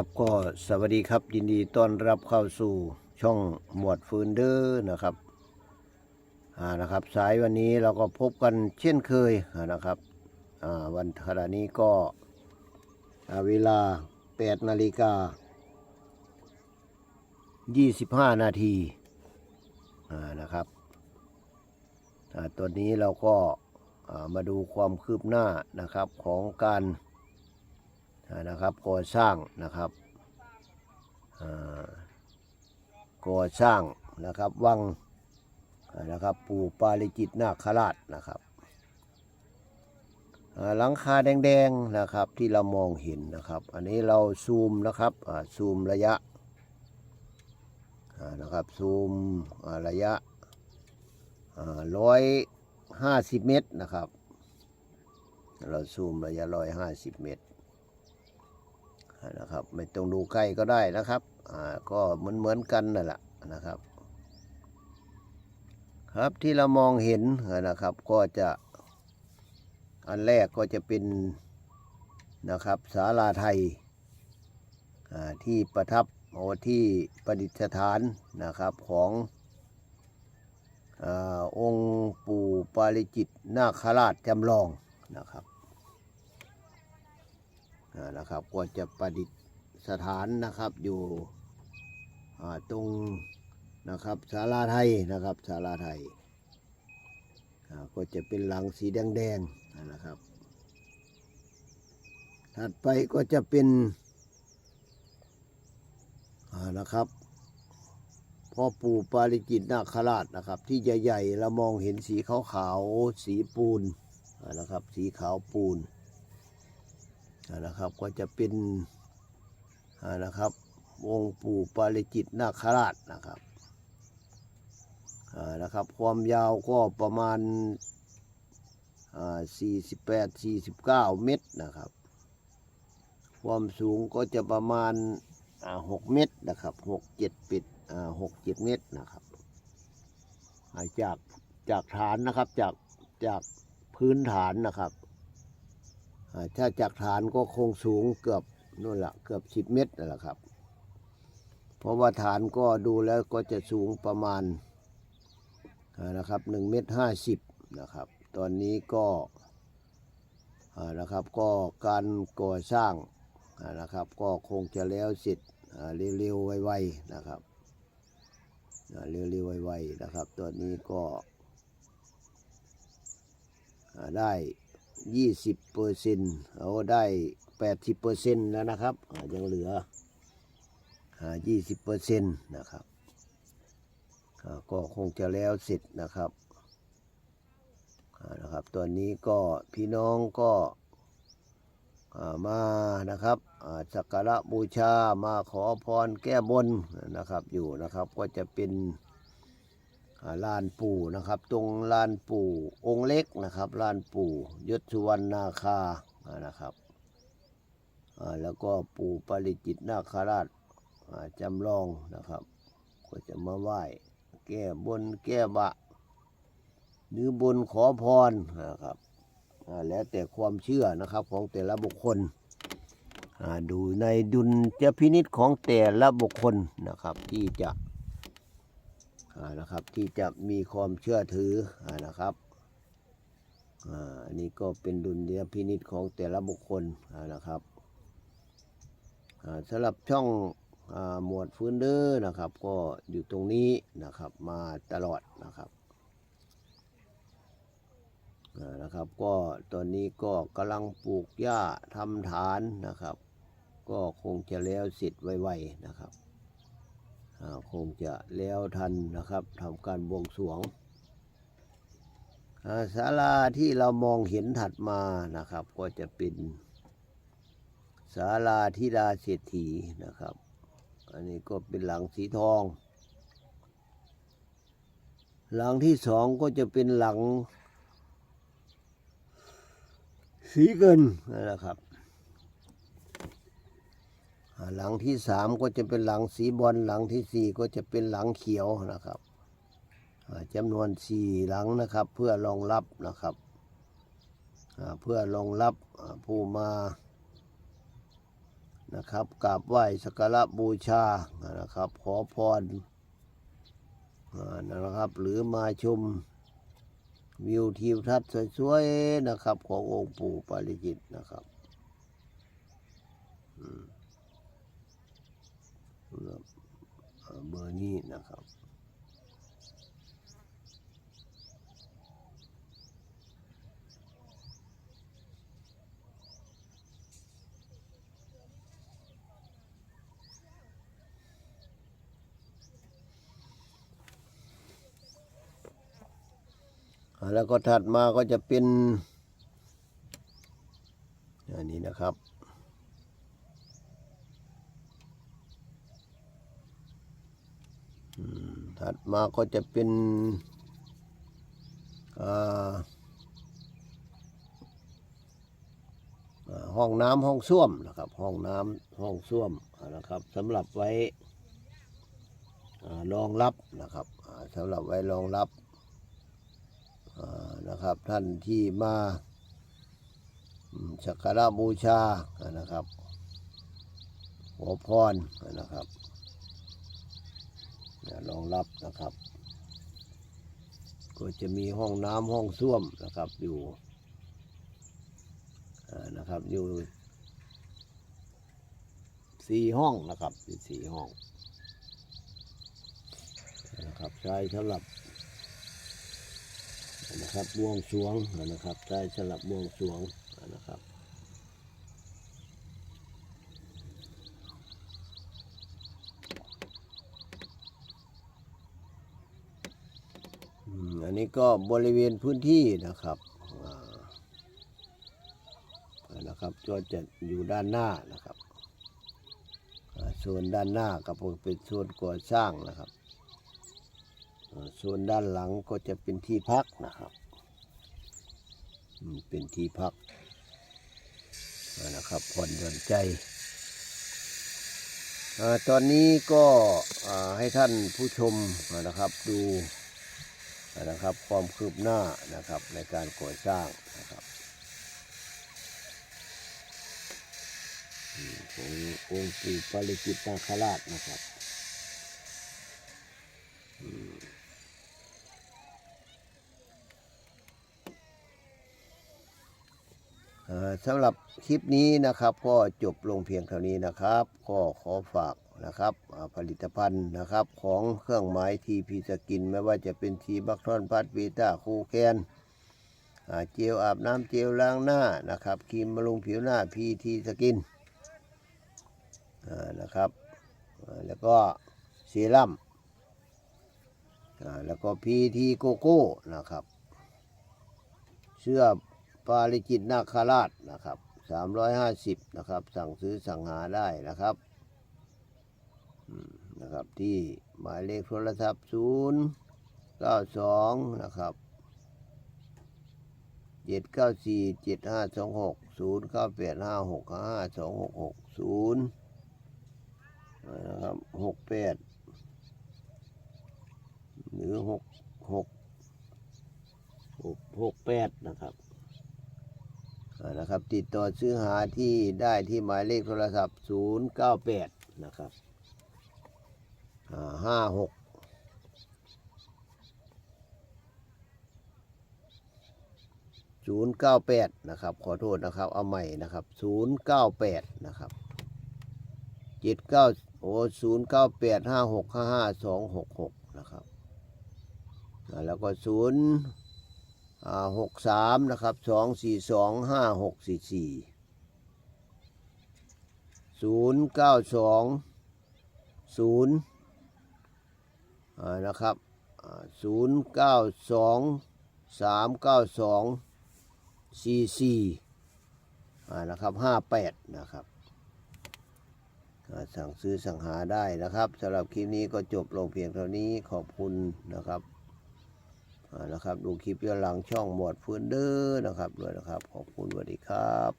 ครับก็สวัสดีครับ ยินดีต้อนรับเข้าสู่ช่องหมวดฟืนเดอร์นะครับอ่านะครับ สายวันนี้เราก็พบกันเช่นเคยนะครับอ่าวันขณะนี้ก็เวลา 8 นาฬิกา 25 นาทีอ่านะครับอ่าตอนนี้เราก็มาดูความคืบหน้านะครับของการ นะครับก่อสร้างนะครับก่อสร้างนะครับวังนะครับปู่ปาริจิตนาคราชนะครับหลังคาแดงๆนะครับที่เรามองเห็นนะครับ อันนี้เราซูมนะครับซูมระยะนะครับซูมระยะร้อยห้าสิบเมตรนะครับ เราซูมระยะร้อยห้าสิบเมตร นะครับ ไม่ต้องดูใกล้ก็ได้นะครับอ่าก็เหมือนเหมือนกันนั่นแหละนะครับ ครับที่เรามองเห็นนะครับ ก็จะอันแรกก็จะเป็นนะครับศาลาไทยอ่าที่ประทับโอที่ประดิษฐานนะครับของอองค์ปู่ปาริจิตนาคราชจำลองนะครับ นะครับก็จะประดิษฐานนะครับอยู่ตรงนะครับศาลาไทยนะครับศาลาไทยก็จะเป็นหลังสีแดงๆนะครับ ถัดไปก็จะเป็นนะครับพ่อปู่ปาริจิตนาคราชนะครับ ที่ใหญ่ๆเรามองเห็นสีขาวๆสีปูนนะครับ สีขาวปูน นะครับก็จะเป็นนะครับองค์ปู่ปาริจิตนาคราชนะครับนะครับ ความยาวก็ประมาณ 48 49 เมตรนะครับ ความสูงก็จะประมาณ 6 เมตรนะครับ 6 7ปิด6 7 เมตรนะครับจากจากฐานนะครับจากจากพื้นฐานนะครับ ถ้าจากฐานก็คงสูงเกือบนู่นละเกือบสิบเมตรนั่นแหละครับ เพราะว่าฐานก็ดูแล้วก็จะสูงประมาณานะครับหนึ่งเมตรห้าสิบนะครับ ตอนนี้ก็นะครับก็การก่อสร้างานะครับ ก็คงจะแล้วเสร็จเร็วๆไวๆนะครับเร็วๆไวๆนะครับ ตอนนี้ก็ได้ ยี่สิบเปอร์เซ็นต์เอาได้แปดสิบเปอร์เซ็นต์แล้วนะครับยังเหลือยี่สิบเปอร์เซ็นต์นะครับก็คงจะแล้วเสร็จนะครับนะครับตอนนี้ก็พี่น้องก็มานะครับสักการะบูชามาขอพรแก้บนนะครับอยู่นะครับก็จะเป็น ลานปู่นะครับ ตรงลานปู่องค์เล็กนะครับลานปู่ยศสุวรรณนาคานะครับแล้วก็ปู่ปริจิตนาคราชจำลองนะครับ ก็จะมาไหว้แก้บนแก้บะ หรือบนขอพรนะครับแล้วแต่ความเชื่อนะครับของแต่ละบุคคลดูในดุลยพินิษของแต่ละบุคคลนะครับที่จะ นะครับที่จะมีความเชื่อถืออนะครับอันนี้ก็เป็นดุลยพินิษของแต่ละบุคคลนะครับสำหรับช่องอหมวดฟื้นเด้อนะครับ ก็อยู่ตรงนี้นะครับมาตลอดนะครับนะครับก็ตอนนี้ก็กำลังปลูกหญ้าทำฐานนะครับ ก็คงจะแล้วเสร็จไวๆนะครับ คงจะแล้วทันนะครับทำการบวงสรวงศาลาที่เรามองเห็นถัดมานะครับ ก็จะเป็นศาลาธิดาเศรษฐีนะครับ อันนี้ก็เป็นหลังสีทอง หลังที่สองก็จะเป็นหลังสีเงินนะครับ หลังที่สามก็จะเป็นหลังสีบอลหลังที่สี่ก็จะเป็นหลังเขียวนะครับจำนวนสี่หลังนะครับ เพื่อรองรับนะครับเพื่อรองรับผู้มานะครับกราบไหว้สักการะบูชานะครับ ขอพรนะครับ หรือมาชมวิวทิวทัศน์สวยๆนะครับ ขององค์ปู่ปาริจิตนะครับ อืม เบอร์นี้นะครับแล้วก็ถัดมาก็จะเป็นอันนี้นะครับ อืม ถัดมาก็จะเป็นห้องน้ำห้องส้วมนะครับ ห้องน้ำห้องส้วมนะครับสำหรับไว้รองรับนะครับสำหรับไว้รองรับนะครับท่านที่มาสักการะบูชานะครับขอพรนะครับ รองรับนะครับ ก็จะมีห้องน้ำห้องส้วมนะครับอยู่นะครับอยู่สี่ห้องนะครับอยู่สี่ห้องนะครับใช้สำหรับนะครับบวงสวงนะครับใช้สลับบวงสวงนะครับ อันนี้ก็บริเวณพื้นที่นะครับนะครับก็จะอยู่ด้านหน้านะครับส่วนด้านหน้าก็เป็นส่วนก่อสร้างนะครับส่วนด้านหลังก็จะเป็นที่พักนะครับเป็นที่พักนะครับผ่อนหย่อนใจอตอนนี้ก็ให้ท่านผู้ชมนะครับดู นะครับ ความคืบหน้านะครับในการก่อสร้างนะครับอืมขององค์ปู่ปาริจิตนาคราชนะครับสำหรับคลิปนี้นะครับ ก็จบลงเพียงเท่านี้นะครับ ก็ขอฝาก นะครับผลิตภัณฑ์นะครับของเครื่องหมายทีพีสกิน ไม่ว่าจะเป็นทีบัคทอนพัดวีต้าคูแคนเจลอาบน้ำเจลล้างหน้านะครับครีมบำรุงผิวหน้าพีทีสกินนะครับแล้วก็เซรั่มแล้วก็พีทีโกโก้นะครับ เสื้อปาริจิตนาคาราชนะครับสามร้อยห้าสิบนะครับสั่งซื้อสั่งหาได้นะครับ นะครับที่หมายเลขโทรศัพท์ศูนย์เก้าสองนะครับเจ็ดเก้าสี่เจ็ดห้าสองหกศูนย์เก้าแปดห้าหกห้าสองหกหกศูนย์นะครับหกแปดหรือหกหกหกหกแปดนะครับนะครับติดต่อซื้อหาที่ได้ที่หมายเลขโทรศัพท์ 0 9 8 นะครับ ห้าหกศูนย์เก้าแปดนะครับ ขอโทษนะครับ เอาใหม่นะครับศูนย์เก้าแปดนะครับเจ็ดเก้าโอ้ศูนย์เก้าแปดห้าหกห้าห้าสองหกหกนะครับ แล้วก็ศูนย์หกสามนะครับสองสี่สองห้าหกสี่สี่ศูนย์เก้าสองศูนย์ นะครับศูนย์เก้าสองสามเก้าสองสี่สี่นะครับห้าแปดนะครับอ่าสั่งซื้อสั่งหาได้นะครับสำหรับคลิปนี้ก็จบลงเพียงเท่านี้ขอบคุณนะครับอ่านะครับดูคลิปย้อนหลังช่องหมวดฟื้นเด้อนะครับด้วยนะครับ ขอบคุณสวัสดีครับ